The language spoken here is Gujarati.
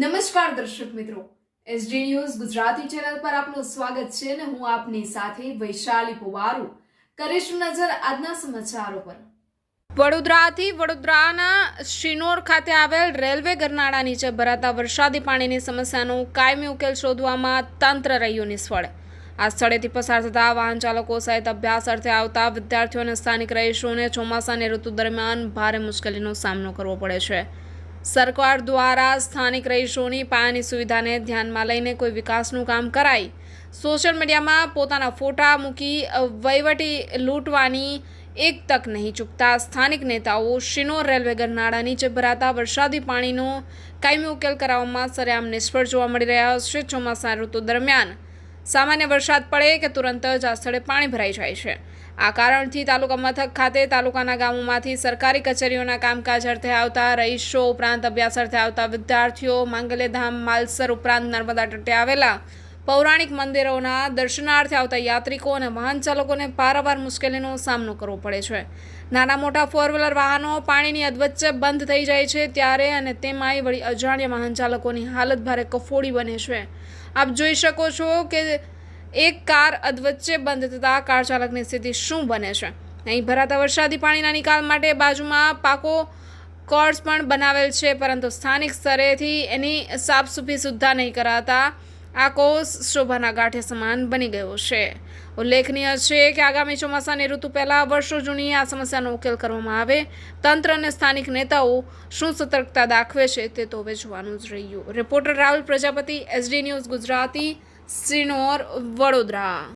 નમસ્કાર દર્શક મિત્રો. એસડી ન્યૂઝ ગુજરાતી ચેનલ પર આપનું સ્વાગત છે અને હું આપની સાથે વૈશાલી પુવારુ. કરીશું નજર આજના સમાચારો પર. વડોદરાથી વડોદરાના શિનોર ખાતે આવેલ રેલવે ગરનાળા નીચે ભરાતા વરસાદી પાણીની સમસ્યાનો કાયમી ઉકેલ શોધવામાં તંત્ર રહ્યું નિષ્ફળ. આ સ્થળેથી પસાર થતા વાહન ચાલકો સહિત અભ્યાસ અર્થે આવતા વિદ્યાર્થીઓ અને સ્થાનિક રહીશોને ચોમાસાની ઋતુ દરમિયાન ભારે મુશ્કેલીનો સામનો કરવો પડે છે. સરકાર દ્વારા સ્થાનિક રહીશોની પાયાની સુવિધાને ધ્યાનમાં લઈને કોઈ વિકાસનું કામ કરાય. સોશિયલ મીડિયામાં પોતાના ફોટા મૂકી વહીવટી લૂંટવાની એક તક નહીં ચૂકતા સ્થાનિક નેતાઓ શિનોર રેલવે ગરનાળા નીચે ભરાતા વરસાદી પાણીનો કાયમી ઉકેલ કરાવવામાં સરેઆમ નિષ્ફળ જોવા મળી રહ્યા છે ચોમાસા ઋતુ દરમિયાન. સામાન્ય વરસાદ પડે કે તુરંત જ આ સ્થળે પાણી ભરાઈ જાય છે. આ કારણથી તાલુકા મથક ખાતે તાલુકાના ગામોમાંથી સરકારી કચેરીઓના કામકાજ અર્થે આવતા રહીશો ઉપરાંત અભ્યાસ અર્થે આવતા વિદ્યાર્થીઓ માંગલ્યધામ માલસર ઉપરાંત નર્મદા તટે આવેલા પૌરાણિક મંદિરોના દર્શનાર્થે આવતા યાત્રિકો અને વાહન ચાલકોને પારાવાર મુશ્કેલીનો સામનો કરવો પડે છે. નાના મોટા ફોર વ્હીલર વાહનો પાણીની અધવચ્ચે બંધ થઈ જાય છે ત્યારે અને તેમાંય વળી અજાણ્યા વાહન ચાલકોની હાલત ભારે કફોડી બને છે. આપ જોઈ શકો છો કે એક કાર અધવચ્ચે બંધ થતાં કાર ચાલકની સ્થિતિ શું બને છે. અહીં ભરાતા વરસાદી પાણીના નિકાલ માટે બાજુમાં પાકો કોર્સ પણ બનાવેલ છે, પરંતુ સ્થાનિક સ્તરેથી એની સાફસૂફી સુદ્ધા નહીં કરાતા આ કોર્સ શોભાના ગાંઠે સમાન બની ગયો છે. ઉલ્લેખનીય છે કે આગામી ચોમાસાની ઋતુ પહેલાં વર્ષો જૂની આ સમસ્યાનો ઉકેલ કરવામાં આવે. તંત્ર અને સ્થાનિક નેતાઓ શું સતર્કતા દાખવે છે તે તો હવે જોવાનું જ રહ્યું. Reporter Rahul Prajapati, SD news Gujarati શ્રીનોર Vadodara.